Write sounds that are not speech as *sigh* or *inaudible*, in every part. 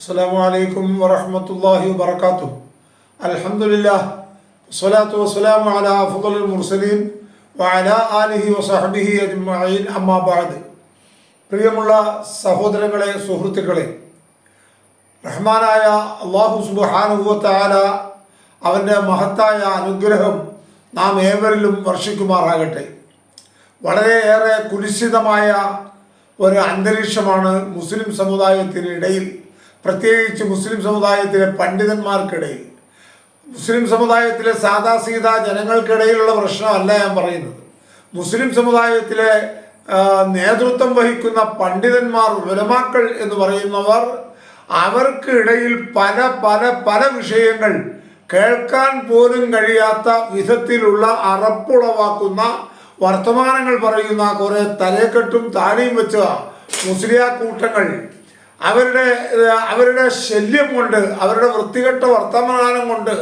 അസ്സാം വലൈക്കും വറഹമത്തല്ലാഹി വബർക്കാത്തു അലഹമുല്ലാ വസ്സലാത്തു വസ്സലാം അല അഫുൽ മുർസലീൻ വഅല ആലിഹി വസഹബിഹി അജ്മഈൻ. അമ്മാബാദ് പ്രിയമുള്ള സഹോദരങ്ങളെ സുഹൃത്തുക്കളെ റഹ്മാനായ അള്ളാഹു സുബാനുഭവത്തായ അവന്റെ മഹത്തായ അനുഗ്രഹം നാം ഏവരിലും വർഷിക്കുമാറാകട്ടെ. വളരെയേറെ കുലിശിതമായ ഒരു അന്തരീക്ഷമാണ് മുസ്ലിം സമുദായത്തിനിടയിൽ പ്രത്യേകിച്ച് മുസ്ലിം സമുദായത്തിലെ പണ്ഡിതന്മാർക്കിടയിൽ മുസ്ലിം സമുദായത്തിലെ സാദാ സീതാ ജനങ്ങൾക്കിടയിലുള്ള പ്രശ്നമല്ല ഞാൻ പറയുന്നത്. മുസ്ലിം സമുദായത്തിലെ നേതൃത്വം വഹിക്കുന്ന പണ്ഡിതന്മാർ ഉലമാക്കൾ എന്ന് പറയുന്നവർ അവർക്കിടയിൽ പല പല പല വിഷയങ്ങൾ കേൾക്കാൻ പോലും കഴിയാത്ത വിധത്തിലുള്ള അറപ്പുളവാക്കുന്ന വർത്തമാനങ്ങൾ പറയുന്ന കുറേ തലക്കെട്ടും താടിയും വെച്ച മുസ്ലിയാ കൂട്ടങ്ങൾ അവരുടെ അവരുടെ ശല്യം കൊണ്ട് അവരുടെ വൃത്തികെട്ട വർത്തമാനം കൊണ്ട്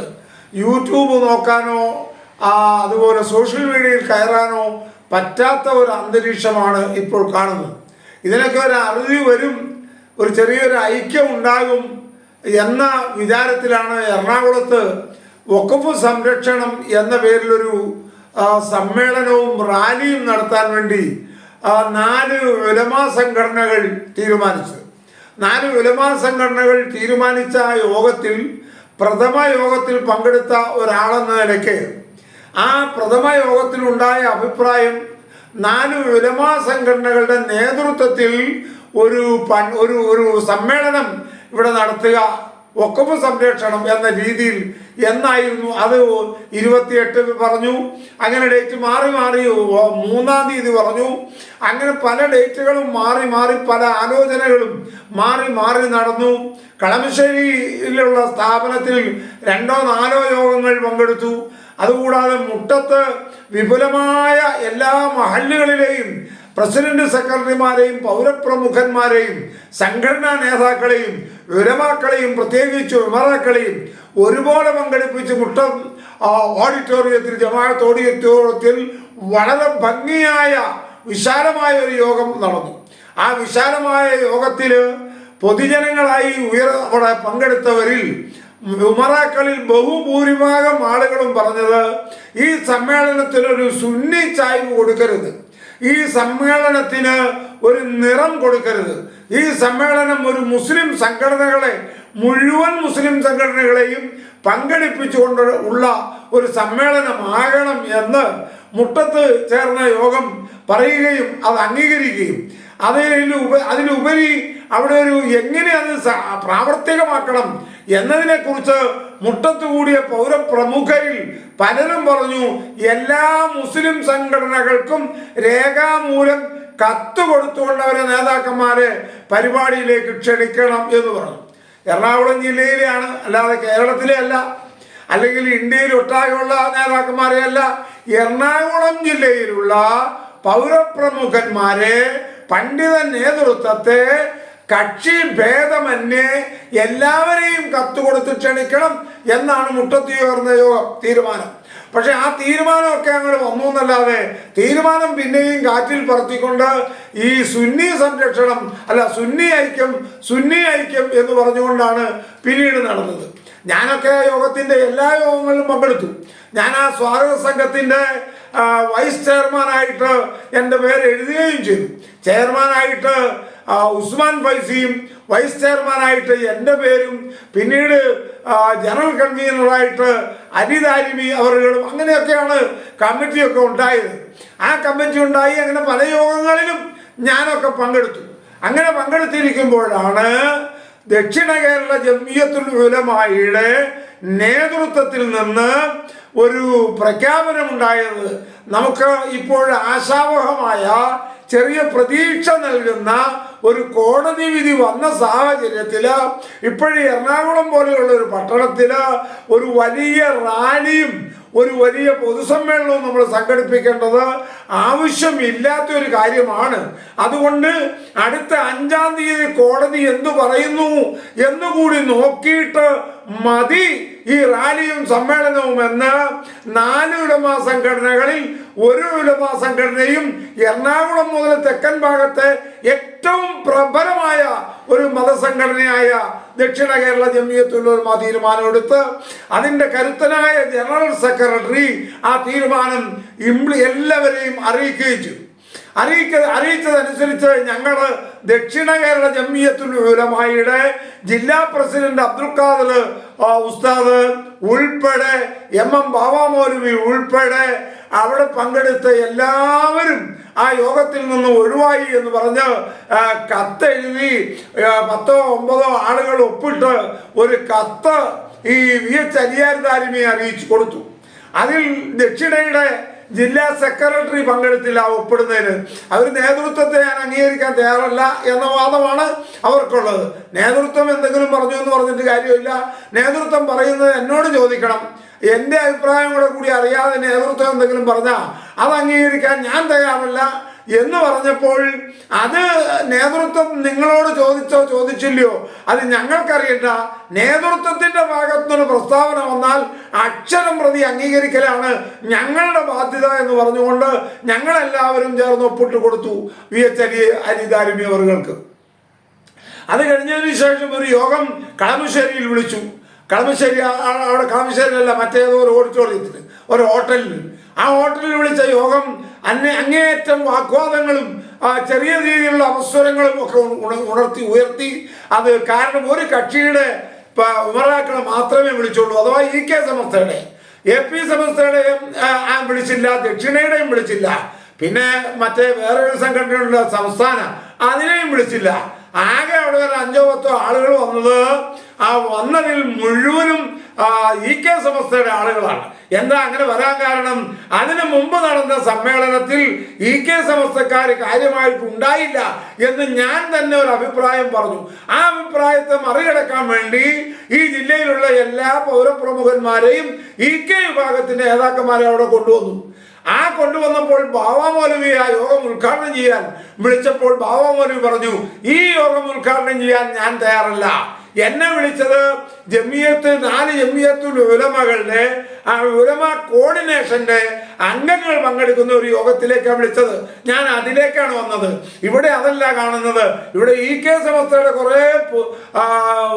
യൂട്യൂബ് നോക്കാനോ അതുപോലെ സോഷ്യൽ മീഡിയയിൽ കയറാനോ പറ്റാത്ത ഒരു അന്തരീക്ഷമാണ് ഇപ്പോൾ കാണുന്നത്. ഇതിനൊക്കെ ഒരു അറുതി വരും ഒരു ചെറിയൊരു ഐക്യം ഉണ്ടാകും എന്ന വിചാരത്തിലാണ് എറണാകുളത്ത് വഖഫ് സംരക്ഷണം എന്ന പേരിലൊരു സമ്മേളനവും റാലിയും നടത്താൻ വേണ്ടി നാല് ഉലമാ സംഘടനകൾ തീരുമാനിച്ചത്. നാല് ഉലമാ സംഘടനകൾ തീരുമാനിച്ച യോഗത്തിൽ പ്രഥമ യോഗത്തിൽ പങ്കെടുത്ത ഒരാളെന്ന നിലയ്ക്ക് ആ പ്രഥമ യോഗത്തിൽ ഉണ്ടായ അഭിപ്രായം നാല് ഉലമാ സംഘടനകളുടെ നേതൃത്വത്തിൽ ഒരു ഒരു ഒരു സമ്മേളനം ഇവിടെ നടത്തുക ഒക്കപ്പ് സംരക്ഷണം എന്ന രീതിയിൽ എന്നായിരുന്നു. അത് ഇരുപത്തിയെട്ട് പറഞ്ഞു. അങ്ങനെ ഡേറ്റ് മാറി മാറി മൂന്നാം തീയതി പറഞ്ഞു. അങ്ങനെ പല ഡേറ്റുകളും മാറി മാറി പല ആലോചനകളും മാറി മാറി നടന്നു. കളമശ്ശേരിയിലുള്ള സ്ഥാപനത്തിൽ രണ്ടോ നാലോ യോഗങ്ങൾ പങ്കെടുത്തു. അതുകൂടാതെ മുട്ടത്ത് വിപുലമായ എല്ലാ മഹല്ലുകളിലെയും പ്രസിഡന്റ് സെക്രട്ടറിമാരെയും പൗരപ്രമുഖന്മാരെയും സംഘടനാ നേതാക്കളെയും വിരമാക്കളെയും പ്രത്യേകിച്ച് വിമറാക്കളെയും ഒരുപോലെ പങ്കെടുപ്പിച്ച് മുട്ടം ഓഡിറ്റോറിയത്തിൽ ജമാഅത്ത് ഓഡിറ്റോറിയത്തിൽ വളരെ ഭംഗിയായ വിശാലമായ ഒരു യോഗം നടന്നു. ആ വിശാലമായ യോഗത്തിൽ പൊതുജനങ്ങളായി ഉയർ അവിടെ പങ്കെടുത്തവരിൽ ഉമറാക്കളിൽ ബഹുഭൂരിഭാഗം ആളുകളും പറഞ്ഞത് ഈ സമ്മേളനത്തിനൊരു സുന്നി ചായ്വ് കൊടുക്കരുത്. ഈ സമ്മേളനത്തിന് ഒരു നിറം കൊടുക്കരുത്. ഈ സമ്മേളനം ഒരു മുസ്ലിം സംഘടനകളെ മുഴുവൻ മുസ്ലിം സംഘടനകളെയും പങ്കെടുപ്പിച്ചുകൊണ്ട് ഉള്ള ഒരു സമ്മേളനമാകണം എന്ന് മുട്ടത്ത് ചേർന്ന യോഗം പറയുകയും അത് അംഗീകരിക്കുകയും അതിന് ഉപ അതിലുപരി അവിടെ ഒരു എങ്ങനെ അത് പ്രാവർത്തികമാക്കണം എന്നതിനെ കുറിച്ച് മുട്ടത്ത് കൂടിയ പൗരപ്രമുഖരിൽ പലരും പറഞ്ഞു എല്ലാ മുസ്ലിം സംഘടനകൾക്കും രേഖാമൂലം കത്ത് കൊടുത്തുകൊണ്ട് അവരെ നേതാക്കന്മാരെ പരിപാടിയിലേക്ക് ക്ഷണിക്കണം എന്ന് പറഞ്ഞു. എറണാകുളം ജില്ലയിലെയാണ് അല്ലാതെ കേരളത്തിലെ അല്ല അല്ലെങ്കിൽ ഇന്ത്യയിൽ ഒട്ടാകെയുള്ള നേതാക്കന്മാരെ അല്ല എറണാകുളം ജില്ലയിലുള്ള പൗരപ്രമുഖന്മാരെ പണ്ഡിത നേതൃത്വത്തെ കക്ഷി ഭേദമന്യേ എല്ലാവരെയും കത്ത് കൊടുത്ത് ക്ഷണിക്കണം എന്നാണ് മുട്ടത്തിയോർന്ന യോഗം തീരുമാനം. പക്ഷെ ആ തീരുമാനമൊക്കെ അങ്ങോട്ട് വന്നു എന്നല്ലാതെ തീരുമാനം പിന്നെയും കാറ്റിൽ പറത്തിക്കൊണ്ട് ഈ സുന്നി സംരക്ഷണം അല്ല സുന്നി ഐക്യം സുന്നി ഐക്യം എന്ന് പറഞ്ഞുകൊണ്ടാണ് പിന്നീട് നടന്നത്. ഞാനൊക്കെ യോഗത്തിന്റെ എല്ലാ യോഗങ്ങളിലും പങ്കെടുത്തു. ഞാൻ ആ സ്വാഗത സംഘത്തിന്റെ വൈസ് ചെയർമാനായിട്ട് എന്റെ പേര് എഴുതുകയും ചെയ്തു. ചെയർമാനായിട്ട് ഉസ്മാൻ ഫൈസിയും വൈസ് ചെയർമാനായിട്ട് എന്റെ പേരും പിന്നീട് ജനറൽ കൺവീനറായിട്ട് അനിതാരിമി അവരുകളും അങ്ങനെയൊക്കെയാണ് കമ്മിറ്റിയൊക്കെ ഉണ്ടായത്. ആ കമ്മിറ്റി ഉണ്ടായി അങ്ങനെ പല യോഗങ്ങളിലും ഞാനൊക്കെ പങ്കെടുത്തു. അങ്ങനെ പങ്കെടുത്തിരിക്കുമ്പോഴാണ് ദക്ഷിണ കേരള ജമിയത്തുൽ ഉലമായിയുടെ നേതൃത്വത്തിൽ നിന്ന് ഒരു പ്രഖ്യാപനമുണ്ടായത്. നമുക്ക് ഇപ്പോൾ ആശാവഹമായ ചെറിയ പ്രതീക്ഷ നൽകുന്ന ഒരു കോടതി വിധി വന്ന സാഹചര്യത്തിൽ ഇപ്പോഴും എറണാകുളം പോലെയുള്ള ഒരു പട്ടണത്തിൽ ഒരു വലിയ റാലിയും ഒരു വലിയ പൊതുസമ്മേളനവും നമ്മൾ സംഘടിപ്പിക്കേണ്ടത് ആവശ്യമില്ലാത്ത ഒരു കാര്യമാണ്. അതുകൊണ്ട് അടുത്ത അഞ്ചാം തീയതി കോടതി എന്തു പറയുന്നു എന്നുകൂടി നോക്കിയിട്ട് മതി ഈ റാലിയും സമ്മേളനവും എന്ന് നാല് ഉലമാ സംഘടനകളിൽ ഒരു ഉലമാ സംഘടനയും എറണാകുളം മുതൽ തെക്കൻ ഭാഗത്തെ ഏറ്റവും പ്രബലമായ ഒരു മതസംഘടനയായ ദക്ഷിണ കേരള ജമിയത്തുലമ തീരുമാനമെടുത്ത് അതിന്റെ കരുത്തനായ ജനറൽ സെക്രട്ടറി ആ തീരുമാനം ഇംപ്ലി എല്ലാവരെയും അറിയിക്കുകയും ചെയ്തു. അറിയിക്ക അറിയിച്ചതനുസരിച്ച് ഞങ്ങൾ ദക്ഷിണ കേരള ജമ്മിയത്തുൽ ഉലമായിയുടെ ജില്ലാ പ്രസിഡന്റ് അബ്ദുൽ ഖാദർ ഉസ്താദ് ഉൾപ്പെടെ എം എം ബാബാമോലുവി ഉൾപ്പെടെ അവിടെ പങ്കെടുത്ത എല്ലാവരും ആ യോഗത്തിൽ നിന്ന് ഒഴിവായി എന്ന് പറഞ്ഞ് കത്തെഴുതി പത്തോ ഒമ്പതോ ആളുകൾ ഒപ്പിട്ട് ഒരു കത്ത് ഈ വി എച്ച് അലിയാർദാരിമയെ അറിയിച്ചു കൊടുത്തു. അതിൽ ദക്ഷിണയുടെ ജില്ലാ സെക്രട്ടറി പങ്കെടുത്തില്ല ഒപ്പിടുന്നതിന്. അവർ നേതൃത്വത്തെ ഞാൻ അംഗീകരിക്കാൻ തയ്യാറല്ല എന്ന വാദമാണ് അവർക്കുള്ളത്. നേതൃത്വം എന്തെങ്കിലും പറഞ്ഞു എന്ന് പറഞ്ഞിട്ട് കാര്യമില്ല. നേതൃത്വം പറയുന്നത് എന്നോട് ചോദിക്കണം. എന്റെ അഭിപ്രായം കൂടെ കൂടി അറിയാതെ നേതൃത്വം എന്തെങ്കിലും പറഞ്ഞാൽ അത് അംഗീകരിക്കാൻ ഞാൻ തയ്യാറല്ല. എന്ന് പറഞ്ഞപ്പോൾ അത് നേതൃത്വം നിങ്ങളോട് ചോദിച്ചോ ചോദിച്ചില്ലയോ? അത് ഞങ്ങൾക്കറിയണ്ട. നേതൃത്വത്തിന്റെ ഭാഗത്തുനിന്നൊരു പ്രസ്താവന വന്നാൽ അക്ഷരം പ്രതി അംഗീകരിക്കലാണ് ഞങ്ങളുടെ ബാധ്യത എന്ന് പറഞ്ഞുകൊണ്ട് ഞങ്ങളെല്ലാവരും ചേർന്ന് ഒപ്പിട്ട് കൊടുത്തു വി എച്ച് അരി അവർക്ക് അത് കഴിഞ്ഞതിന് ശേഷം ഒരു യോഗം കളമശ്ശേരിയിൽ വിളിച്ചു. കളമശ്ശേരി അവിടെ കളമശ്ശേരിയിലല്ല മറ്റേതോ ഒരു ഓഡിറ്റോറിയത്തിൽ ഒരു ഹോട്ടലിൽ ആ ഹോട്ടലിൽ വിളിച്ച യോഗം അന്നേ അങ്ങേയറ്റം വാഗ്വാദങ്ങളും ചെറിയ രീതിയിലുള്ള അവസരങ്ങളും ഒക്കെ ഉണർത്തി ഉയർത്തി. അത് കാരണം ഒരു കക്ഷിയുടെ ഉമറാക്കളെ മാത്രമേ വിളിച്ചുള്ളൂ. അഥവാ ഇ കെ സമസ്തയുടെ എ പി സമസ്തയുടെയും വിളിച്ചില്ല ദക്ഷിണയുടെയും വിളിച്ചില്ല. പിന്നെ മറ്റേ വേറൊരു സംഘടനയുള്ള സംസ്ഥാന അതിനെയും വിളിച്ചില്ല. ആകെ അവിടെ ഒരു അഞ്ചോ പത്തോ ആളുകൾ വന്നത് ആ വന്നതിൽ മുഴുവനും ഇ കെ സമസ്തയുടെ ആളുകളാണ്. എന്താ അങ്ങനെ വരാൻ കാരണം? അതിനു മുമ്പ് നടന്ന സമ്മേളനത്തിൽ ഇ കെ സമസ്തക്കാർ കാര്യമായിട്ട് ഉണ്ടായില്ല എന്ന് ഞാൻ തന്നെ ഒരു അഭിപ്രായം പറഞ്ഞു. ആ അഭിപ്രായത്തെ മറികടക്കാൻ വേണ്ടി ഈ ജില്ലയിലുള്ള എല്ലാ പൗരപ്രമുഖന്മാരെയും ഇ കെ വിഭാഗത്തിന്റെ നേതാക്കന്മാരെ അവിടെ കൊണ്ടുവന്നു. ആ കൊണ്ടുവന്നപ്പോൾ ബാബാ ആ യോഗം ഉദ്ഘാടനം ചെയ്യാൻ വിളിച്ചപ്പോൾ ബാബാ പറഞ്ഞു ഈ യോഗം ഉദ്ഘാടനം ചെയ്യാൻ ഞാൻ തയ്യാറല്ല. എന്നെ വിളിച്ചത് ജമിയത്ത് നാല് ജമിയത്തുൽ ഉലമകളുടെ ആ ഉലമ കോർഡിനേഷന്റെ അംഗങ്ങൾ പങ്കെടുക്കുന്ന ഒരു യോഗത്തിലേക്കാണ് വിളിച്ചത്. ഞാൻ അതിലേക്കാണ് വന്നത്. ഇവിടെ അതല്ല കാണുന്നത്. ഇവിടെ ഇ കെ സമസ്തയുടെ കുറേ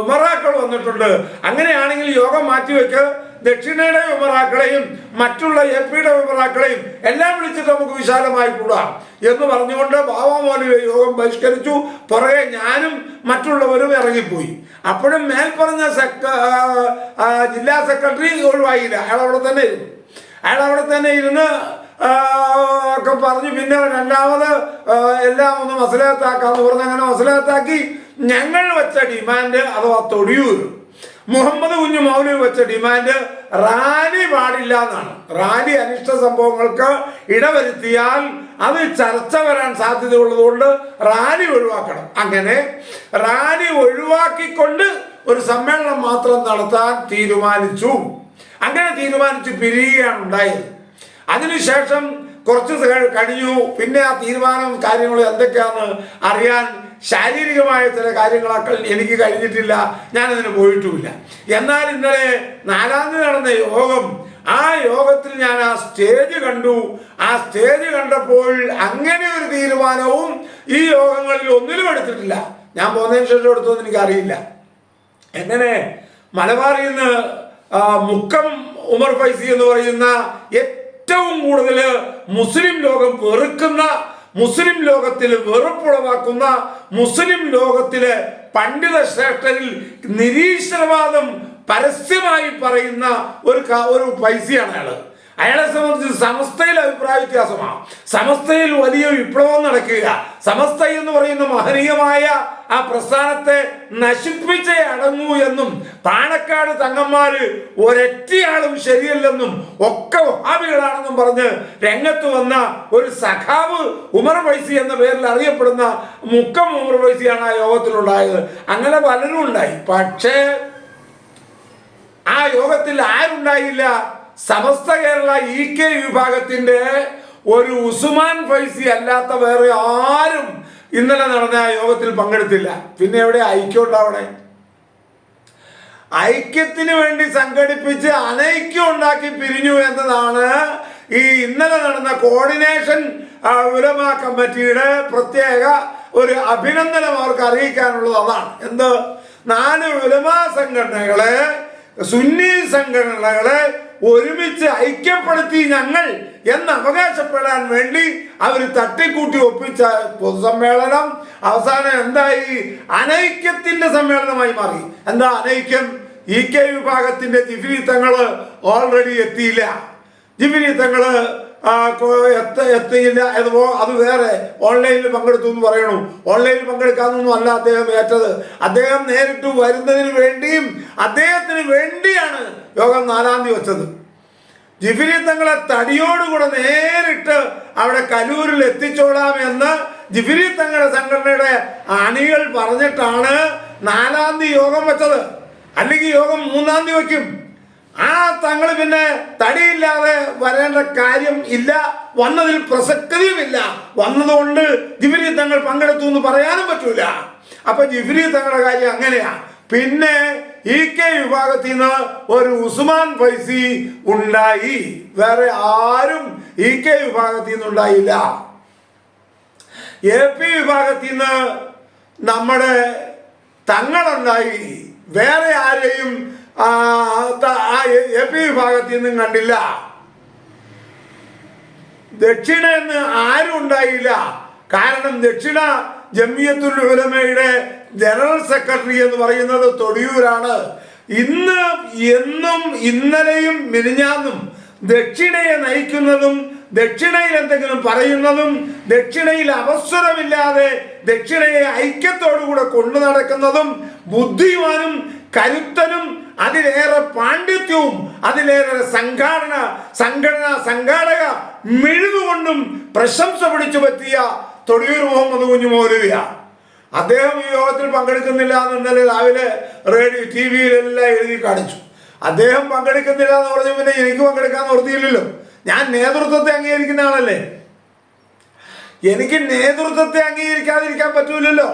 ഉമറാക്കൾ വന്നിട്ടുണ്ട്. അങ്ങനെയാണെങ്കിൽ യോഗം മാറ്റിവെക്ക്. ദക്ഷിണയുടെ വിമറാക്കളെയും മറ്റുള്ള എ പിയുടെ വിമറാക്കളെയും എല്ലാം വിളിച്ചിട്ട് നമുക്ക് വിശാലമായി കൂടാം എന്ന് പറഞ്ഞുകൊണ്ട് ബാബാമോലിയുടെ യോഗം ബഹിഷ്കരിച്ചു. പുറകെ ഞാനും മറ്റുള്ളവരും ഇറങ്ങിപ്പോയി. അപ്പോഴും മേൽപ്പറഞ്ഞ സെക്ര ജില്ലാ സെക്രട്ടറി ഒഴിവായില്ല. അയാൾ അവിടെ തന്നെ ഇരുന്നു. അയാൾ അവിടെ തന്നെ ഇരുന്ന് ഒക്കെ പറഞ്ഞു. പിന്നെ രണ്ടാമത് എല്ലാം ഒന്ന് മസലാത്താക്കാന്ന് പറഞ്ഞ് അങ്ങനെ മസലാത്താക്കി ഞങ്ങൾ വെച്ച ഡിമാൻഡ് അഥവാ തൊടിയൂർ മുഹമ്മദ് കുഞ്ഞു മൗലവി വെച്ച ഡിമാൻഡ് റാലി പാടില്ല എന്നാണ്. റാലി അനിഷ്ട സംഭവങ്ങൾക്ക് ഇടവരുത്തിയാൽ അത് ചർച്ച വരാൻ സാധ്യതയുള്ളതുകൊണ്ട് റാലി ഒഴിവാക്കണം. അങ്ങനെ റാലി ഒഴിവാക്കിക്കൊണ്ട് ഒരു സമ്മേളനം മാത്രം നടത്താൻ തീരുമാനിച്ചു. അങ്ങനെ തീരുമാനിച്ച് പിരിയുകയാണ് ഉണ്ടായത്. അതിനുശേഷം കുറച്ച് കഴിഞ്ഞു. പിന്നെ ആ തീരുമാനം കാര്യങ്ങൾ എന്തൊക്കെയാണെന്ന് അറിയാൻ ശാരീരികമായ ചില കാര്യങ്ങളൊക്കെ എനിക്ക് കഴിഞ്ഞിട്ടില്ല ഞാനതിന് പോയിട്ടുമില്ല. എന്നാൽ ഇന്നലെ നാലാം നടന്ന യോഗം ആ യോഗത്തിൽ ഞാൻ ആ സ്റ്റേജ് കണ്ടു. ആ സ്റ്റേജ് കണ്ടപ്പോൾ അങ്ങനെ ഒരു തീരുമാനവും ഈ യോഗങ്ങളിൽ ഒന്നിലും എടുത്തിട്ടില്ല. ഞാൻ പോകുന്നതിന് ശേഷം എനിക്ക് എനിക്കറിയില്ല. എങ്ങനെ? മലബാറിൽ നിന്ന് മുക്കം ഉമർ ഫൈസി എന്ന് പറയുന്ന ഏറ്റവും കൂടുതൽ മുസ്ലിം ലോകം വെറുക്കുന്ന മുസ്ലിം ലോകത്തിൽ വെറുപ്പുളവാക്കുന്ന മുസ്ലിം ലോകത്തിലെ പണ്ഡിത ശ്രേഷ്ഠരിൽ നിരീശ്വരവാദം പരസ്യമായി പറയുന്ന ഒരു ഒരു പൈസയാണ് അയാൾ. അയാളെ സംബന്ധിച്ച് സമസ്തയിൽ അഭിപ്രായ വ്യത്യാസമാണ്. സമസ്തയിൽ വലിയ വിപ്ലവം നടക്കുക സമസ്ത എന്ന് പറയുന്ന മഹനീയമായ ആ പ്രസ്ഥാനത്തെ നശിപ്പിച്ചേ അടങ്ങൂ എന്നും പാണക്കാട് തങ്ങന്മാര് ഒരൊറ്റയാളും ശരിയല്ലെന്നും ഒക്കെ വഹാബികളാണെന്നും പറഞ്ഞ് രംഗത്ത് വന്ന ഒരു സഖാവ് ഉമർ വൈസി എന്ന പേരിൽ അറിയപ്പെടുന്ന മുക്കം ഉമർ വൈസിയാണ് ആ യോഗത്തിലുണ്ടായത്. അങ്ങനെ പലരും ഉണ്ടായി. പക്ഷേ ആ യോഗത്തിൽ ആരുണ്ടായില്ല? സമസ്ത കേരള ഇ കെ വിഭാഗത്തിന്റെ ഒരു ഉസുമാൻ ഫൈസി അല്ലാത്ത വേറെ ആരും ഇന്നലെ നടന്ന ആ യോഗത്തിൽ പങ്കെടുത്തില്ല. പിന്നെ എവിടെ? ഐക്യം ഐക്യത്തിന് വേണ്ടി സംഘടിപ്പിച്ച് അനൈക്യം ഉണ്ടാക്കി പിരിഞ്ഞു എന്നതാണ് ഈ ഇന്നലെ നടന്ന കോർഡിനേഷൻ ഉലമ കമ്മിറ്റിയുടെ പ്രത്യേക ഒരു അഭിനന്ദനം അവർക്ക് അറിയിക്കാനുള്ളത് അതാണ്. എന്ത്? നാല് ഉലമാ സംഘടനകളെ സുന്നി സംഘടനകളെ ഒരുമിച്ച് ഐക്യപ്പെടുത്തി ഞങ്ങൾ എന്ന് അവകാശപ്പെടാൻ വേണ്ടി അവർ തട്ടിക്കൂട്ടി ഒപ്പിച്ച പൊതുസമ്മേളനം അവസാനം എന്തായി? അനൈക്യത്തിന്റെ സമ്മേളനമായി മാറി. എന്താ അനൈക്യം? ഇ കെ വിഭാഗത്തിന്റെ തങ്ങൾ ഓൾറെഡി എത്തിയില്ല. കൊ- എത്ത എത്തിയില്ല പോ- അത് വേറെ. ഓൺലൈനിൽ പങ്കെടുത്തു എന്ന് പറയണു. ഓൺലൈനിൽ പങ്കെടുക്കാമെന്നൊന്നും അല്ല അദ്ദേഹം ഏറ്റത്. അദ്ദേഹം നേരിട്ട് വരുന്നതിന് വേണ്ടിയും അദ്ദേഹത്തിന് വേണ്ടിയാണ് യോഗം നാലാം തീയതി വെച്ചത്. ജിഫിലി തങ്ങളെ തടിയോടുകൂടെ നേരിട്ട് അവിടെ കലൂരിൽ എത്തിച്ചോളാം എന്ന് ജിഫിലി തങ്ങളുടെ സംഘടനയുടെ അണികൾ പറഞ്ഞിട്ടാണ് നാലാം തീയതി യോഗം വെച്ചത്. അല്ലെങ്കിൽ യോഗം മൂന്നാം തീയതി വയ്ക്കും. ആ തങ്ങൾ പിന്നെ തടിയില്ലാതെ വരേണ്ട കാര്യം ഇല്ല വന്നതിൽ പ്രസക്തിയുമില്ല വന്നതുകൊണ്ട് ജിഫിരി തങ്ങൾ പങ്കെടുത്തു എന്ന് പറയാനും പറ്റൂല. അപ്പൊ ജിഫിരി തങ്ങളുടെ കാര്യം അങ്ങനെയാ. പിന്നെ ഇ കെ വിഭാഗത്തിൽ നിന്ന് ഒരു ഉസ്മാൻ ഫൈസി ഉണ്ടായി. വേറെ ആരും ഇ കെ വിഭാഗത്തിൽ നിന്ന് ഉണ്ടായില്ല. എ പി വിഭാഗത്തിൽ നിന്ന് നമ്മുടെ തങ്ങളുണ്ടായി. വേറെ ആരെയും ആ, എ പി വിഭാഗത്തിൽ നിന്നും കണ്ടില്ല. ദക്ഷിണ എന്ന് ആരും ഉണ്ടായില്ല. കാരണം ദക്ഷിണ ജമിയത്തുൽ ഉലമയുടെ ജനറൽ സെക്രട്ടറി എന്ന് പറയുന്നത് തൊടിയൂരാണ്. ഇന്ന് എന്നും ഇന്നലെയും മിനിഞ്ഞാന്നും ദക്ഷിണയെ നയിക്കുന്നതും ദക്ഷിണയിൽ എന്തെങ്കിലും പറയുന്നതും ദക്ഷിണയിൽ അവസരമില്ലാതെ ദക്ഷിണയെ ഐക്യത്തോടുകൂടെ കൊണ്ടു നടക്കുന്നതും ബുദ്ധിമാനും കരുത്തനും അതിലേറെ പാണ്ഡിത്യവും അതിലേറെ സംഘാടന സംഘടന സംഘാടക മെഴുതുകൊണ്ടും പ്രശംസ പിടിച്ചു പറ്റിയ തൊടിയൂർ മുഹമ്മദ് കുഞ്ഞു മൗലവിയ. അദ്ദേഹം ഈ യോഗത്തിൽ പങ്കെടുക്കുന്നില്ല എന്ന് ഇന്നലെ രാവിലെ റേഡിയോ ടി വിയിലെല്ലാം എഴുതി കാണിച്ചു. അദ്ദേഹം പങ്കെടുക്കുന്നില്ല എന്ന് പറഞ്ഞു പിന്നെ എനിക്ക് പങ്കെടുക്കാൻ നിർത്തിയില്ലല്ലോ ഞാൻ നേതൃത്വത്തെ അംഗീകരിക്കുന്ന ആളല്ലേ? എനിക്ക് നേതൃത്വത്തെ അംഗീകരിക്കാതിരിക്കാൻ പറ്റൂലല്ലോ.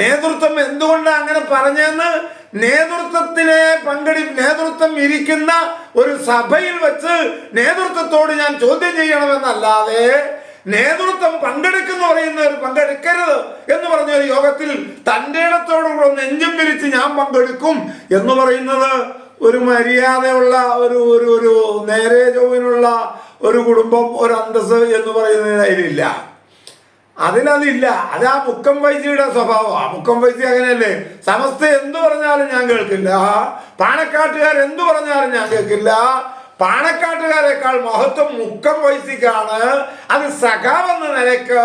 നേതൃത്വം എന്തുകൊണ്ടാണ് അങ്ങനെ പറഞ്ഞതെന്ന് നേതൃത്വത്തിനെ പങ്കെടു നേതൃത്വം ഇരിക്കുന്ന ഒരു സഭയിൽ വെച്ച് നേതൃത്വത്തോട് ഞാൻ ചോദ്യം ചെയ്യണമെന്നല്ലാതെ നേതൃത്വം പങ്കെടുക്കുന്നു പറയുന്നവർ പങ്കെടുക്കരുത് എന്ന് പറഞ്ഞ ഒരു യോഗത്തിൽ തന്റെ ഇടത്തോടുകൂടെ നെഞ്ചും വിരിച്ച് ഞാൻ പങ്കെടുക്കും എന്ന് പറയുന്നത് ഒരു മര്യാദയുള്ള ഒരു ഒരു ഒരു നേരെ ചൊവ്വിനുള്ള ഒരു കുടുംബം ഒരു അന്തസ് എന്ന് പറയുന്നതിന് അതിലില്ല. അതിലതില്ല അത് ആ മുക്കം വൈദ്യയുടെ സ്വഭാവം. ആ മുക്കം വൈദ്യ അങ്ങനെയല്ലേ? സമസ്ത എന്തു പറഞ്ഞാലും ഞാൻ കേൾക്കില്ല. പാണക്കാട്ടുകാർ എന്തു പറഞ്ഞാലും ഞാൻ കേൾക്കില്ല. പാണക്കാട്ടുകാരെക്കാൾ മഹത്വം മുക്കം വൈസിക്കാണ് അത് സഖാവെന്ന നിലയ്ക്ക്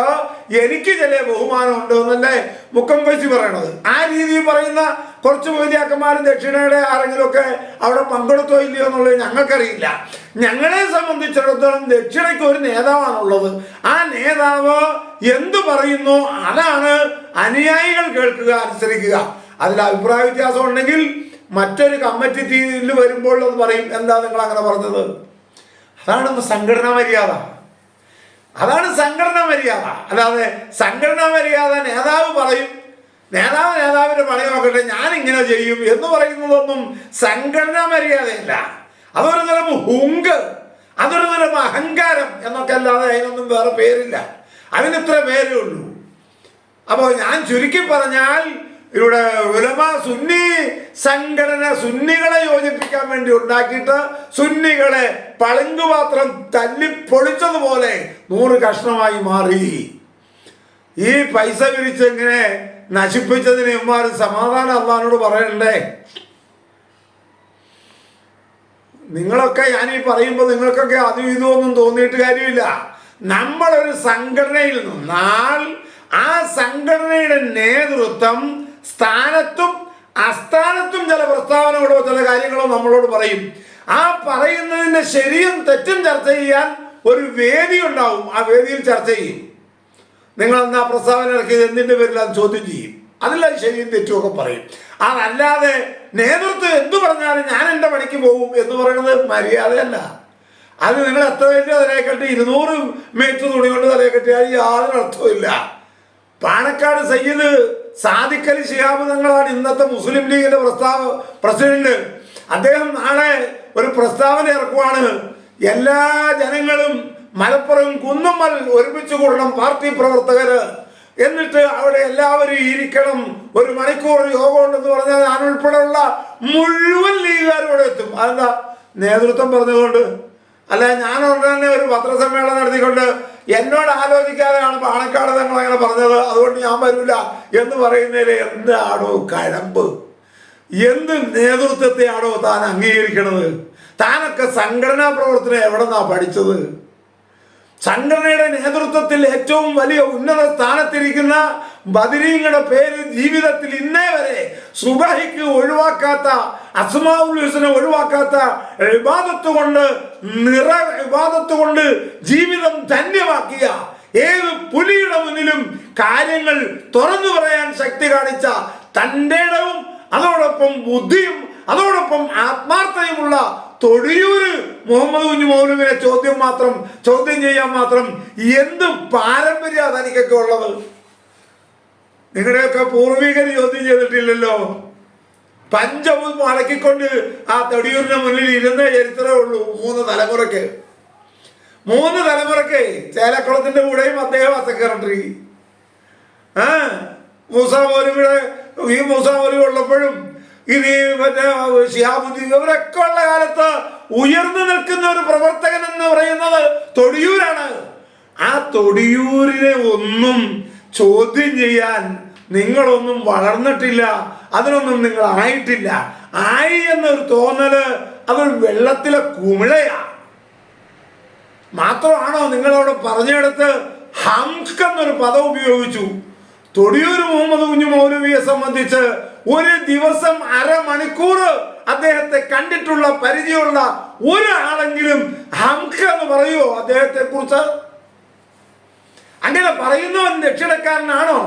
എനിക്ക് ചില ബഹുമാനം ഉണ്ടോ എന്നല്ലേ മുക്കം വൈസി പറയണത്. ആ രീതിയിൽ പറയുന്ന കുറച്ച് മൊയ്തിയാക്കന്മാരും ദക്ഷിണയുടെ ആരെങ്കിലുമൊക്കെ അവിടെ പങ്കെടുത്തോ ഇല്ലയോ എന്നുള്ളത് ഞങ്ങൾക്കറിയില്ല. ഞങ്ങളെ സംബന്ധിച്ചിടത്തോളം ദക്ഷിണയ്ക്ക് ഒരു നേതാവാണുള്ളത്. ആ നേതാവ് എന്തു പറയുന്നു അതാണ് അനുയായികൾ കേൾക്കുക അനുസരിക്കുക. അതിൽ അഭിപ്രായ വ്യത്യാസം ഉണ്ടെങ്കിൽ മറ്റൊരു കമ്മിറ്റി തീയിൽ വരുമ്പോൾ അത് പറയും എന്താ നിങ്ങൾ അങ്ങനെ പറഞ്ഞത്? അതാണ് സംഘടനാ മര്യാദ. അതാണ് സംഘടനാ മര്യാദ. അല്ലാതെ സംഘടനാ മര്യാദ നേതാവ് പറയും നേതാവ് നേതാവിന്റെ പണി നോക്കട്ടെ ഞാൻ ഇങ്ങനെ ചെയ്യും എന്ന് പറയുന്നതൊന്നും സംഘടനാ മര്യാദയില്ല. അതൊരു തരം ഹുങ്ക് അതൊരു തരം അഹങ്കാരം എന്നൊക്കെ അല്ലാതെ അതിനൊന്നും വേറെ പേരില്ല. അതിന് ഇത്ര പേരേ ഉള്ളൂ. അപ്പോൾ ഞാൻ ചുരുക്കി പറഞ്ഞാൽ ഇവിടെ ഉലമ സുന്നി സംഘടന സുന്നികളെ യോജിപ്പിക്കാൻ വേണ്ടി ഉണ്ടാക്കിയിട്ട് സുന്നികളെ പളുങ്കുപാത്രം തല്ലി പൊളിച്ചതുപോലെ നൂറ് കഷ്ണമായി മാറി. ഈ പൈസ വിരിച്ച് ഇങ്ങനെ നശിപ്പിച്ചതിന് ഇവന്മാർ സമാധാനം അള്ളഹാനോട് പറയണ്ടേ? നിങ്ങളൊക്കെ ഞാൻ ഈ പറയുമ്പോൾ നിങ്ങൾക്കൊക്കെ അതും ഇതും ഒന്നും തോന്നിയിട്ട് കാര്യമില്ല. നമ്മളൊരു സംഘടനയിൽ നിന്നാൽ ആ സംഘടനയുടെ നേതൃത്വം സ്ഥാനത്തും അസ്ഥാനത്തും ചില പ്രസ്താവനകളോ ചില കാര്യങ്ങളോ നമ്മളോട് പറയും. ആ പറയുന്നതിന്റെ ശരിയും തെറ്റും ചർച്ച ചെയ്യാൻ ഒരു വേദി ഉണ്ടാവും. ആ വേദിയിൽ ചർച്ച ചെയ്യും. നിങ്ങൾ എന്നാ പ്രസ്താവന ഇറക്കിയത് എന്തിന്റെ അത് ചോദ്യം ചെയ്യും? അതിലത് ശരിയും തെറ്റുമൊക്കെ പറയും. അതല്ലാതെ നേതൃത്വം എന്ത് പറഞ്ഞാലും ഞാൻ എന്റെ പണിക്ക് പോകും എന്ന് പറയുന്നത് മര്യാദയല്ല. അത് നിങ്ങൾ എത്ര വലിയ തലയെ കെട്ടി ഇരുന്നൂറ് മീറ്റർ തുണി കൊണ്ട് തലയെ കെട്ടിയാൽ യാതൊരു അർത്ഥമില്ല പാണക്കാട് സയ്യിദ് സാദിഖലി ശിഹാബ് തങ്ങളാണ് ഇന്നത്തെ മുസ്ലിം ലീഗിന്റെ പ്രസ്താവ പ്രസിഡന്റ്. അദ്ദേഹം നാളെ ഒരു പ്രസ്താവന ഇറക്കുവാണ്. എല്ലാ ജനങ്ങളും മലപ്പുറം കുന്നുമ്മൽ ഒരുമിച്ച് കൂടണം പാർട്ടി പ്രവർത്തകര്. എന്നിട്ട് അവിടെ എല്ലാവരും ഇരിക്കണം. ഒരു മണിക്കൂർ യോഗം ഉണ്ടെന്ന് പറഞ്ഞാൽ ഞാൻ ഉൾപ്പെടെയുള്ള മുഴുവൻ ലീഗുകാരും ഇവിടെ എത്തും. അതെന്താ? നേതൃത്വം പറഞ്ഞുകൊണ്ട്. അല്ല ഞാൻ ഉടനെ ഒരു പത്രസമ്മേളനം നടത്തിക്കൊണ്ട് എന്നോട് ആലോചിക്കാതെയാണ് പാണക്കാട് തങ്ങൾ അങ്ങനെ പറഞ്ഞത്. അതുകൊണ്ട് ഞാൻ വരില്ല എന്ന് പറയുന്നതിൽ എന്താണോ കഴമ്പ്? എന്ത് നേതൃത്വത്തെയാണോ താൻ അംഗീകരിക്കണത്? താനൊക്കെ സംഘടനാ പ്രവർത്തനം എവിടെ നിന്നാണ് പഠിച്ചത്? സംഘടനയുടെ നേതൃത്വത്തിൽ ഏറ്റവും വലിയ ഉന്നത സ്ഥാനത്തിരിക്കുന്ന ബദരീങ്ങളുടെ പേര് ജീവിതത്തിൽ ഇന്നേ വരെ സുബഹിക്ക് ഒഴിവാക്കാത്ത അസ്മാഉൽ ഹുസനെ ഒഴിവാക്കാത്ത ഇബാദത്ത് കൊണ്ട് നിറ ഇബാദത്ത് കൊണ്ട് ജീവിതം ധന്യമാക്കിയ ഏത് പുലിയുടെ മുന്നിലും കാര്യങ്ങൾ തുറന്നു പറയാൻ ശക്തി കാണിച്ച തന്റെ ഇടവും അതോടൊപ്പം ബുദ്ധിയും അതോടൊപ്പം ആത്മാർത്ഥതയുമുള്ള തൊടിയൂര് മുഹമ്മദ് കുഞ്ഞു ചോദ്യം മാത്രം ചോദ്യം ചെയ്യാൻ മാത്രം എന്ത് പാരമ്പര്യ തനിക്കൊക്കെ ഉള്ളത്? നിങ്ങളുടെയൊക്കെ പൂർവികർ ചോദ്യം ചെയ്തിട്ടില്ലല്ലോ? പഞ്ചവും മടക്കിക്കൊണ്ട് ആ തൊടിയൂരിന്റെ മുന്നിൽ ഇരുന്ന ചരിത്രമേ ഉള്ളൂ മൂന്ന് തലമുറയ്ക്ക്. മൂന്ന് തലമുറയ്ക്ക് ചേലക്കുളത്തിന്റെ കൂടെയും അദ്ദേഹം സെക്രട്ടറി ആ മൂസ പോലും ഈ മൂസ പോലും ഉള്ളപ്പോഴും ഇത് മറ്റേ ഷിഹാബുദ്ദീൻ ഇവരൊക്കെ ഉള്ള കാലത്ത് ഉയർന്നു നിൽക്കുന്ന ഒരു പ്രവർത്തകൻ എന്ന് പറയുന്നത് തൊടിയൂരാണ്. ആ തൊടിയൂരിനെ ഒന്നും ചോദ്യം ചെയ്യാൻ നിങ്ങളൊന്നും വളർന്നിട്ടില്ല അതിനൊന്നും നിങ്ങൾ ആയിട്ടില്ല ആയി എന്നൊരു തോന്നൽ അതൊരു വെള്ളത്തിലെ കുമിളയാ. മാത്രമാണോ നിങ്ങളവിടെ പറഞ്ഞെടുത്ത് ഹംസ് എന്നൊരു പദം ഉപയോഗിച്ചു? തൊടിയൂർ മുഹമ്മദ് കുഞ്ഞു മൗലവിയെ സംബന്ധിച്ച് ഒരു ദിവസം അരമണിക്കൂർ അദ്ദേഹത്തെ കണ്ടിട്ടുള്ള പരിചയമുള്ള ഒരാളെങ്കിലും ഹംഖ എന്ന് പറയുമോ അദ്ദേഹത്തെ കുറിച്ച് അങ്ങനെ പറയുന്നവൻ ദക്ഷിണക്കാരനാണോ?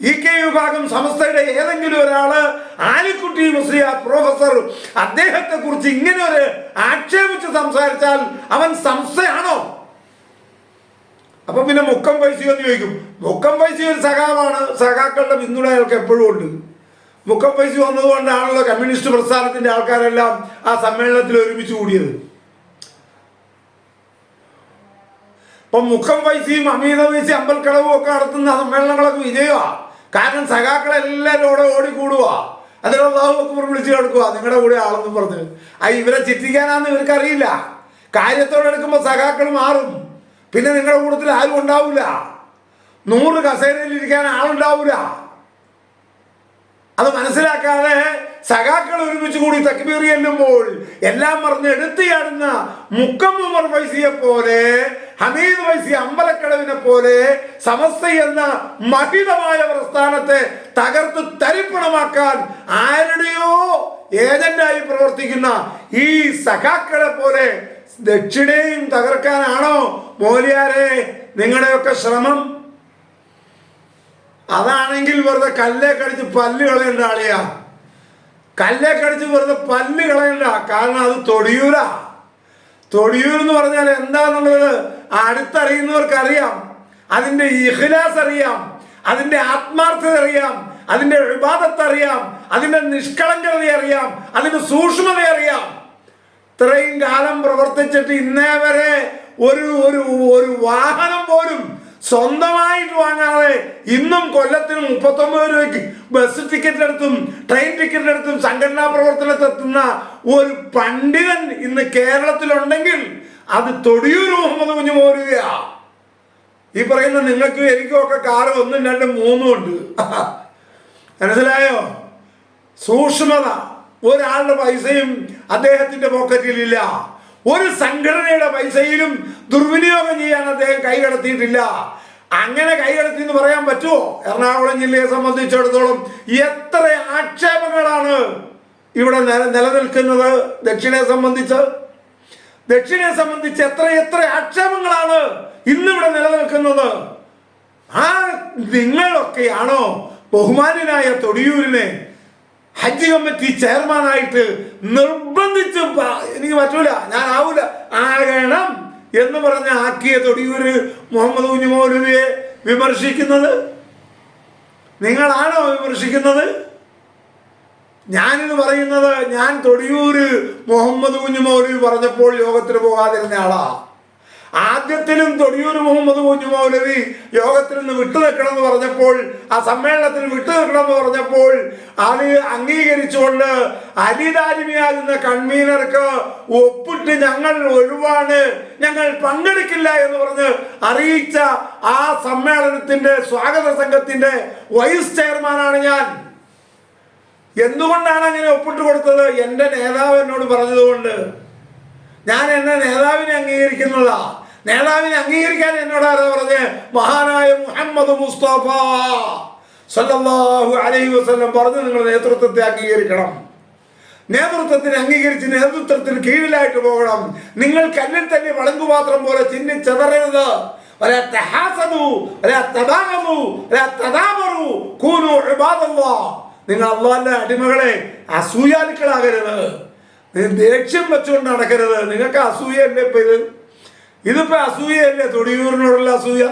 ഇ കെ വിഭാഗം സംസ്ഥയുടെ ഏതെങ്കിലും ഒരാൾ ആലിക്കുട്ടി മുസ്ലിയ പ്രൊഫസർ അദ്ദേഹത്തെ കുറിച്ച് ഇങ്ങനെ ഒരു ആക്ഷേപിച്ച് സംസാരിച്ചാൽ അവൻ സംസ്ഥയാണോ അപ്പൊ പിന്നെ മുക്കം പൈസ എന്ന് ചോദിക്കും. മുക്കം പൈസ ഒരു സഖാവാണ്. സഖാക്കളുടെ പിന്തുണ അയാൾക്ക് എപ്പോഴും ഉണ്ട്. മുക്കം പൈസ വന്നതുകൊണ്ടാണല്ലോ കമ്മ്യൂണിസ്റ്റ് പ്രസ്ഥാനത്തിന്റെ ആൾക്കാരെല്ലാം ആ സമ്മേളനത്തിൽ ഒരുമിച്ച് കൂടിയത്. ഇപ്പൊ മുഖം പൈസയും അമീത പൈസ അമ്പൽക്കളവും ഒക്കെ നടത്തുന്ന സമ്മേളനങ്ങളൊക്കെ വിജയമാ കാരണം സഖാക്കളെല്ലാവരും അവിടെ ഓടിക്കൂടുക അതിൽ അള്ളാഹു അക്ബർ വിളിച്ചു കിടക്കുക നിങ്ങളുടെ കൂടെ ആളെന്ന് പറഞ്ഞ്. ആ ഇവരെ ചിറ്റിക്കാനാന്ന് ഇവർക്കറിയില്ല. കാര്യത്തോടെ എടുക്കുമ്പോൾ സഖാക്കൾ മാറും. പിന്നെ നിങ്ങളുടെ കൂട്ടത്തിൽ ആരും ഉണ്ടാവില്ല നൂറ് കസേരയിൽ ഇരിക്കാൻ ആളുണ്ടാവില്ല അത് മനസ്സിലാക്കാതെ സഖാക്കൾ ഒരുമിച്ച് കൂടി തക്ബീർ ചെല്ലുമ്പോൾ എല്ലാം പറഞ്ഞ് എടുത്തിയാടുന്ന മുക്കമ്മർ വൈസിയെ പോലെ ഹമീദ് വൈസി അമ്പലക്കടവിനെ പോലെ സമസ്ത എന്ന മഹിതമായ പ്രസ്ഥാനത്തെ തകർത്ത് തരിപ്പണമാക്കാൻ ആരുടെയോ ഏജന്റായി പ്രവർത്തിക്കുന്ന ഈ സഖാക്കളെ പോലെ ദക്ഷിണയും തകർക്കാനാണോ മോലിയാരെ നിങ്ങളുടെയൊക്കെ ശ്രമം? അതാണെങ്കിൽ വെറുതെ കല്ലേ കടിച്ച് പല്ല് കളയേണ്ട ആളിയാ. കല്ലേ കടിച്ച് വെറുതെ പല്ല് കളയണ്ട. കാരണം അത് തൊടിയൂരാ. തൊടിയൂർ എന്ന് പറഞ്ഞാൽ എന്താന്നുള്ളത് അടുത്തറിയുന്നവർക്ക് അറിയാം അതിന്റെ ഇഖ്ലാസ് അറിയാം അതിന്റെ ആത്മാർത്ഥത അറിയാം അതിന്റെ വിവാദത്തെ അറിയാം അതിന്റെ നിഷ്കളങ്കത അറിയാം അതിന്റെ സൂക്ഷ്മത അറിയാം ഇത്രയും കാലം പ്രവർത്തിച്ചിട്ട് ഇന്നേ വരെ ഒരു ഒരു ഒരു വാഹനം പോലും സ്വന്തമായിട്ട് വാങ്ങാതെ ഇന്നും കൊല്ലത്തിന് മുപ്പത്തൊമ്പത് രൂപയ്ക്ക് ബസ് ടിക്കറ്റ് എടുത്തും ട്രെയിൻ ടിക്കറ്റ് എടുത്തും സംഘടനാ പ്രവർത്തനത്തെത്തുന്ന ഒരു പണ്ഡിതൻ ഇന്ന് കേരളത്തിലുണ്ടെങ്കിൽ അത് തൊടിയൂർ മുഹമ്മദ് കുഞ്ഞു മോരുകയാ ഈ പറയുന്ന നിങ്ങൾക്കും എനിക്കും ഒക്കെ കാറ് ഒന്നും രണ്ടും മൂന്നും ഉണ്ട്. *laughs* മനസ്സിലായോ? സൂക്ഷ്മത. ഒരാളുടെ പൈസയും അദ്ദേഹത്തിന്റെ പോക്കറ്റിലില്ല. ഒരു സംഘടനയുടെ പൈസയിലും ദുർവിനിയോഗം ചെയ്യാൻ അദ്ദേഹം കൈകടത്തിയിട്ടില്ല അങ്ങനെ കൈകടത്തി എന്ന് പറയാൻ പറ്റുമോ? എറണാകുളം ജില്ലയെ സംബന്ധിച്ചിടത്തോളം എത്ര ആക്ഷേപങ്ങളാണ് ഇവിടെ നിലനിൽക്കുന്നത് ദക്ഷിണയെ സംബന്ധിച്ച്? ദക്ഷിണയെ സംബന്ധിച്ച് എത്ര എത്ര ആക്ഷേപങ്ങളാണ് ഇന്നിവിടെ നിലനിൽക്കുന്നത്? ആ നിങ്ങളൊക്കെയാണോ ബഹുമാനായ തൊടിയൂരിനെ ഹജ്ജ് കമ്മിറ്റി ചെയർമാനായിട്ട് നിർബന്ധിച്ച് എനിക്ക് പറ്റൂല. ഞാൻ ആവൂല. ആകണം എന്ന് പറഞ്ഞ ആക്കിയ തൊടിയൂര് മുഹമ്മദ് കുഞ്ഞുമോലുവിയെ വിമർശിക്കുന്നത്? നിങ്ങളാണോ വിമർശിക്കുന്നത്? ഞാനിത് പറയുന്നത് ഞാൻ തൊടിയൂര് മുഹമ്മദ് കുഞ്ഞുമോലി പറഞ്ഞപ്പോൾ യോഗത്തിന് പോകാതിരുന്ന ആളാ. ആദ്യത്തിലും തൊടിയൂർ മുഹമ്മദ് കുഞ്ഞു മൗലവി യോഗത്തിൽ നിന്ന് വിട്ടു നിൽക്കണമെന്ന് പറഞ്ഞപ്പോൾ ആ സമ്മേളനത്തിൽ വിട്ടു നിൽക്കണമെന്ന് പറഞ്ഞപ്പോൾ അത് അംഗീകരിച്ചുകൊണ്ട് അലിതാലിമിയാകുന്ന കൺവീനർക്ക് ഒപ്പിട്ട് ഞങ്ങൾ ഒഴിവാണ് ഞങ്ങൾ പങ്കെടുക്കില്ല എന്ന് പറഞ്ഞ് അറിയിച്ച ആ സമ്മേളനത്തിന്റെ സ്വാഗത സംഘത്തിന്റെ വൈസ് ചെയർമാനാണ് ഞാൻ. എന്തുകൊണ്ടാണ് അങ്ങനെ ഒപ്പിട്ട് കൊടുത്തത്? എന്റെ നേതാവ് എന്നോട് പറഞ്ഞതുകൊണ്ട്. ഞാൻ എന്നെ നേതാവിനെ അംഗീകരിക്കുന്നുള്ള നേതാവിനെ അംഗീകരിക്കാൻ എന്നോട് ആരാ പറഞ്ഞ്? മഹാനായ മുഹമ്മദ് മുസ്തഫ. സല്ലാഹു അലൈഹി വസ്ലം പറഞ്ഞ് നിങ്ങൾ നേതൃത്വത്തെ അംഗീകരിക്കണം. നേതൃത്വത്തിന് അംഗീകരിച്ച് നേതൃത്വത്തിന് കീഴിലായിട്ട് പോകണം. നിങ്ങൾ കല്ലിൽ തന്നെ വളങ്കുപാത്രം പോലെ ചിന്നി ചെതറരുത് നിങ്ങൾ അള്ളാന്റെ അടിമകളെ അസൂയാലുക്കളാകരുത്. ദേഷ്യം വെച്ചുകൊണ്ട് നടക്കരുത്. നിങ്ങൾക്ക് അസൂയല്ലേ ഇപ്പം ഇത്? ഇതിപ്പോ അസൂയല്ലേ തൊടിയൂരിനോടുള്ള അസൂയ.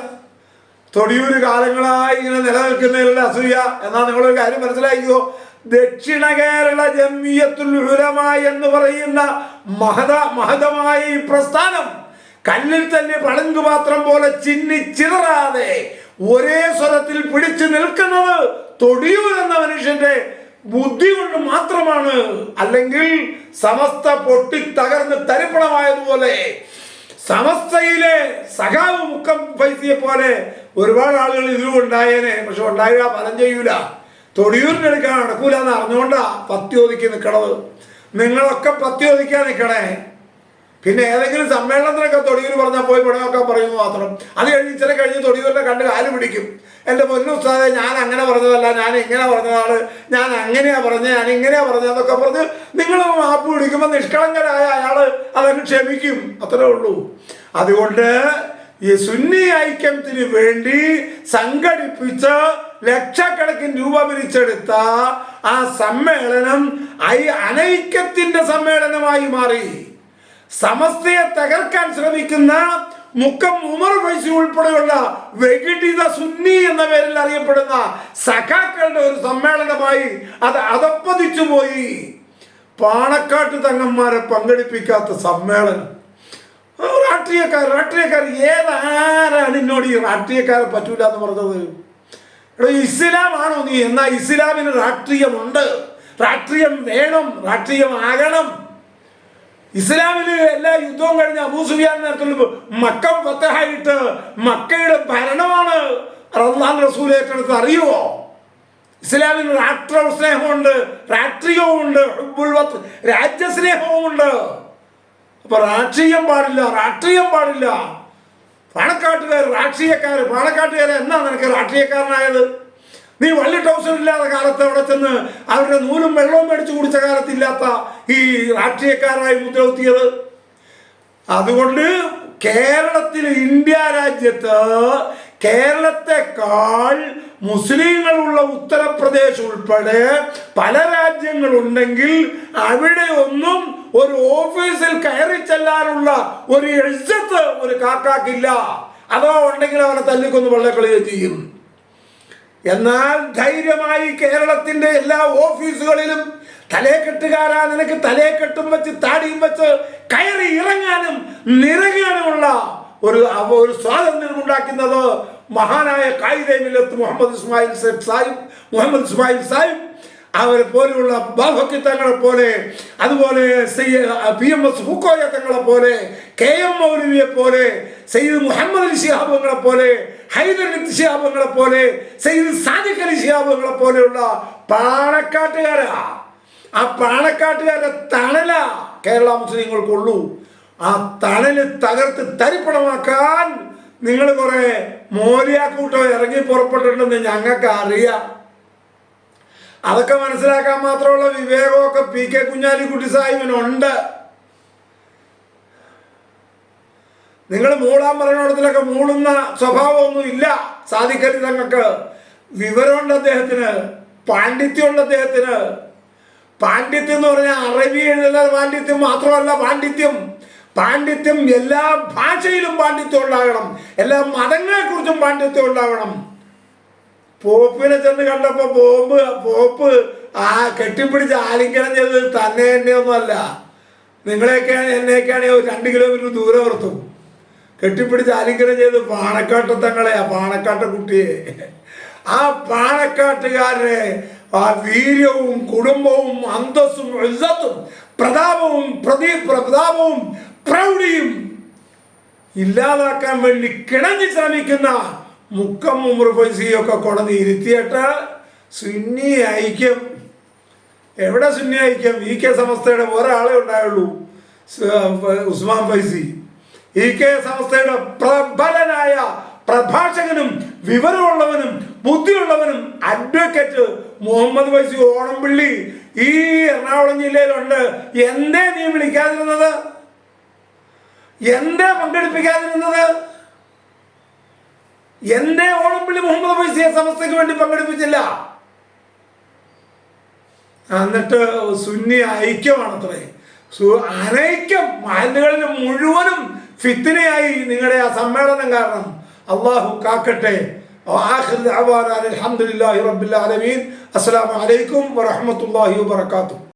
തൊടിയൂര് കാലങ്ങളായി ഇങ്ങനെ നിലനിൽക്കുന്നതിലുള്ള അസൂയ. എന്നാൽ നിങ്ങളൊരു കാര്യം മനസ്സിലാക്കിയോ ദക്ഷിണ കേരള ജമിയത്തുൽ ഉലമ എന്ന് പറയുന്ന മഹത മഹതമായ ഈ പ്രസ്ഥാനം കല്ലിൽ തന്നെ പളങ്ക് പാത്രം പോലെ ചിന്നി ചിതറാതെ ഒരേ സ്വരത്തിൽ പിടിച്ചു നിൽക്കുന്നത് തൊടിയൂർ എന്ന മനുഷ്യന്റെ ബുദ്ധി കൊണ്ട് മാത്രമാണ് അല്ലെങ്കിൽ സമസ്ത പൊട്ടി തകർന്ന് തരിപ്പണമായതുപോലെ സമസ്തയിലെ സഖാവ് മുക്കം പൈസയെ പോലെ ഒരുപാട് ആളുകൾ ഇതിലും ഉണ്ടായേനെ പക്ഷെ ഉണ്ടായില്ല ഫലം ചെയ്യൂല. തൊടിയൂരിന്റെ എടുക്കാൻ നടക്കൂല എന്ന് അറിഞ്ഞുകൊണ്ടാ പത്യോദിക്ക് നിൽക്കണത് നിങ്ങളൊക്കെ പത്യോദിക്കാൻ നിൽക്കണേ പിന്നെ ഏതെങ്കിലും സമ്മേളനത്തിനൊക്കെ തൊടിയൂർ പറഞ്ഞാൽ പോയി പണിയൊക്കെ പറയുന്നു മാത്രം. അത് കഴിഞ്ഞ് ഇച്ചിരി കഴിഞ്ഞ് തൊടിയൂരിനെ കണ്ട് കാൽ പിടിക്കും. എന്റെ പൊന്നു ഉസ്താദെ ഞാൻ അങ്ങനെ പറഞ്ഞതല്ല ഞാൻ ഇങ്ങനെ പറഞ്ഞതാണ് ഞാൻ അങ്ങനെയാ പറഞ്ഞത് ഞാൻ ഇങ്ങനെയാ പറഞ്ഞതെന്നൊക്കെ പറഞ്ഞ് നിങ്ങൾ മാപ്പ് പിടിക്കുമ്പോൾ നിഷ്കളങ്കരായ അയാൾ അതങ്ങ് ക്ഷമിക്കും. അത്രേ ഉള്ളൂ. അതുകൊണ്ട് ഈ സുന്നി ഐക്യത്തിന് വേണ്ടി സംഘടിപ്പിച്ച് ലക്ഷക്കണക്കിന് രൂപ പിരിച്ചെടുത്ത ആ സമ്മേളനം ഐ അനൈക്യത്തിന്റെ സമ്മേളനമായി മാറി. സമസ്തയെ തകർക്കാൻ ശ്രമിക്കുന്ന മുക്കം ഉമർ ഫൈസി ഉൾപ്പെടെയുള്ള വെകിടിത സുന്നി എന്ന പേരിൽ അറിയപ്പെടുന്ന സഖാക്കളുടെ ഒരു സമ്മേളനമായി അത് അതപ്പതിച്ചു പോയി. പാണക്കാട്ട് തങ്ങന്മാരെ പങ്കെടുപ്പിക്കാത്ത സമ്മേളനം. രാഷ്ട്രീയക്കാർ രാഷ്ട്രീയക്കാർ ഏതാരാണ് എന്നോട് ഈ രാഷ്ട്രീയക്കാരെ പറ്റൂല എന്ന് പറഞ്ഞത് ഇസ്ലാമാണോ നീ? എന്നാ ഇസ്ലാമിന് രാഷ്ട്രീയമുണ്ട്. രാഷ്ട്രീയം വേണം രാഷ്ട്രീയമാകണം ഇസ്ലാമിന് എല്ലാ യുദ്ധവും കഴിഞ്ഞ് അബൂ സുഫിയാൻ നേരത്തുള്ള മക്കം ഫത്തഹായിട്ട് മക്കയുടെ ഭരണമാണ് റഹ്ലാൻ റസൂലേക്ക് ഏറ്റെടുത്ത് അറിയുമോ ഇസ്ലാമിന് രാഷ്ട്ര സ്നേഹമുണ്ട് രാഷ്ട്രീയവുമുണ്ട് രാജ്യസ്നേഹവുമുണ്ട്. അപ്പൊ രാഷ്ട്രീയം പാടില്ല രാഷ്ട്രീയം പാടില്ല. പാണക്കാട്ടുകാർ രാഷ്ട്രീയക്കാർ പാണക്കാട്ടുകാരെ എന്നാ നിനക്ക് രാഷ്ട്രീയക്കാരനായത്? നീ വള്ളി ട്രൗസർ ഇല്ലാത്ത കാലത്ത് അവിടെ ചെന്ന് അവരുടെ നൂലും വെള്ളവും മേടിച്ചു കുടിച്ച കാലത്തില്ലാത്ത ഈ രാഷ്ട്രീയക്കാരായി മുദ്രകുത്തിയത്? അതുകൊണ്ട് കേരളത്തിൽ ഇന്ത്യ രാജ്യത്ത് കേരളത്തെക്കാൾ മുസ്ലിങ്ങളുള്ള ഉത്തർപ്രദേശ് ഉൾപ്പെടെ പല രാജ്യങ്ങളുണ്ടെങ്കിൽ അവിടെ ഒന്നും ഒരു ഓഫീസിൽ കയറി ചെല്ലാനുള്ള ഒരു എഴുത്ത് ഒരു കാക്കാക്കില്ല. അതോ ഉണ്ടെങ്കിൽ അവനെ തല്ലിക്കൊന്ന് വെള്ളക്കളിയോ ചെയ്യും. എന്നാൽ ധൈര്യമായി കേരളത്തിന്റെ എല്ലാ ഓഫീസുകളിലും തലേക്കെട്ടുകാരാ നിനക്ക് തലേക്കെട്ടും വെച്ച് താടിയും വെച്ച് കയറി ഇറങ്ങാനും നിറങ്ങാനുമുള്ള ഒരു ഒരു സ്വാതന്ത്ര്യം ഉണ്ടാക്കുന്നത് മഹാനായ കായികമില്ലത്ത് മുഹമ്മദ് ഇസ്മായിൽ സാഹിബ് മുഹമ്മദ് ഇസ്മായിൽ സാഹിബ്. അവരെ പോലെയുള്ള ബാബക്കി തങ്ങളെ പോലെ അതുപോലെ പി എം എസ് ഹുക്കോയ തങ്ങളെ പോലെ കെ എം മൗലവിയെ പോലെ സയ്യിദ് മുഹമ്മദ് അലി ശിഹാബങ്ങളെ പോലെ ഹൈദർ അലി ശിഹാബങ്ങളെ പോലെ സയ്യിദ് സാദിഖ് അലി ശിഹാബങ്ങളെ പോലെയുള്ള പാണക്കാട്ടുകാരാ. ആ പാണക്കാട്ടുകാരെ തണല കേരള മുസ്ലിങ്ങൾക്കുള്ളൂ. ആ തണൽ തകർത്ത് തരിപ്പണമാക്കാൻ നിങ്ങൾ കുറെ മോലിയാക്കൂട്ടം ഇറങ്ങി പുറപ്പെട്ടിട്ടുണ്ടെന്ന് ഞങ്ങൾക്ക് അറിയാം അതൊക്കെ മനസ്സിലാക്കാൻ മാത്രമുള്ള വിവേകമൊക്കെ പി കെ കുഞ്ഞാലിക്കുട്ടി സാഹിബിനുണ്ട് നിങ്ങൾ മൂളാൻ പറയുന്നിടത്തിലൊക്കെ മൂളുന്ന സ്വഭാവമൊന്നും ഇല്ല. സാധിക്കരുത് തങ്ങൾക്ക് വിവരമുണ്ട് അദ്ദേഹത്തിന് പാണ്ഡിത്യമുണ്ട് അദ്ദേഹത്തിന്. പാണ്ഡിത്യം എന്ന് പറഞ്ഞാൽ അറബി എഴുതുന്ന പാണ്ഡിത്യം മാത്രമല്ല പാണ്ഡിത്യം. പാണ്ഡിത്യം എല്ലാ ഭാഷയിലും പാണ്ഡിത്യം ഉണ്ടാകണം. എല്ലാ മതങ്ങളെക്കുറിച്ചും പാണ്ഡിത്യം ഉണ്ടാകണം. പോപ്പിനെ ചെന്ന് കണ്ടപ്പോൾ ബോംബ് പോപ്പ് ആ കെട്ടിപ്പിടിച്ച് ആലിംഗനം ചെയ്തത് തന്നെ തന്നെയൊന്നുമല്ല. നിങ്ങളെയൊക്കെയാണ് എന്നെയൊക്കെയാണ് ഒരു രണ്ട് കിലോമീറ്റർ ദൂരെ നിർത്തും. കെട്ടിപ്പിടിച്ച് ആലിംഗനം ചെയ്ത് തങ്ങളെ ആ പാണക്കാട്ട കുട്ടിയെ. ആ പാണക്കാട്ടുകാരനെ ആ വീര്യവും കുടുംബവും അന്തസ്സും ഇzzത്തും പ്രതാപവും പ്രതി പ്രതാപവും പ്രൗഢിയും ഇല്ലാതാക്കാൻ വേണ്ടി കിണഞ്ഞ് ശ്രമിക്കുന്ന മുക്കം ഉമർ ഫൈസിയൊക്കെ കൊടന്ന് ഇരുത്തിയിട്ട് സുന്നി ഐക്യം. എവിടെ സുന്നി ഐക്യം? ഇ കെ സമസ്തയുടെ ഒരാളെ ഉണ്ടായുള്ളൂ ഉസ്മാൻ ഫൈസി. ഇ കെ സമസ്തയുടെ പ്രബലനായ പ്രഭാഷകനും വിവരമുള്ളവനും ബുദ്ധിയുള്ളവനും അഡ്വക്കേറ്റ് മുഹമ്മദ് ഫൈസി ഓണംപിള്ളി ഈ എറണാകുളം ജില്ലയിലുണ്ട്. എന്തേ നീ വിളിക്കാതിരുന്നത്? എന്തേ പങ്കെടുപ്പിക്കാതിരുന്നത്? എന്റെ ഓണപ്പിള്ളി മുഹമ്മദ് ഫൈസിയെ സമസ്തയ്ക്ക് വേണ്ടി പങ്കെടുപ്പിച്ചില്ല. എന്നിട്ട് സുന്നി ഐക്യമാണ് അത്രേ അനൈക്യം മഹലുകളിൽ മുഴുവനും ഫിത്തിനയായി നിങ്ങളുടെ ആ സമ്മേളനം കാരണം. അള്ളാഹു കാക്കട്ടെ. അലഹമുല്ലാ റബിൻ അസ്സാം വലൈക്കും വറഹമത്തല്ലാഹി വാത്തു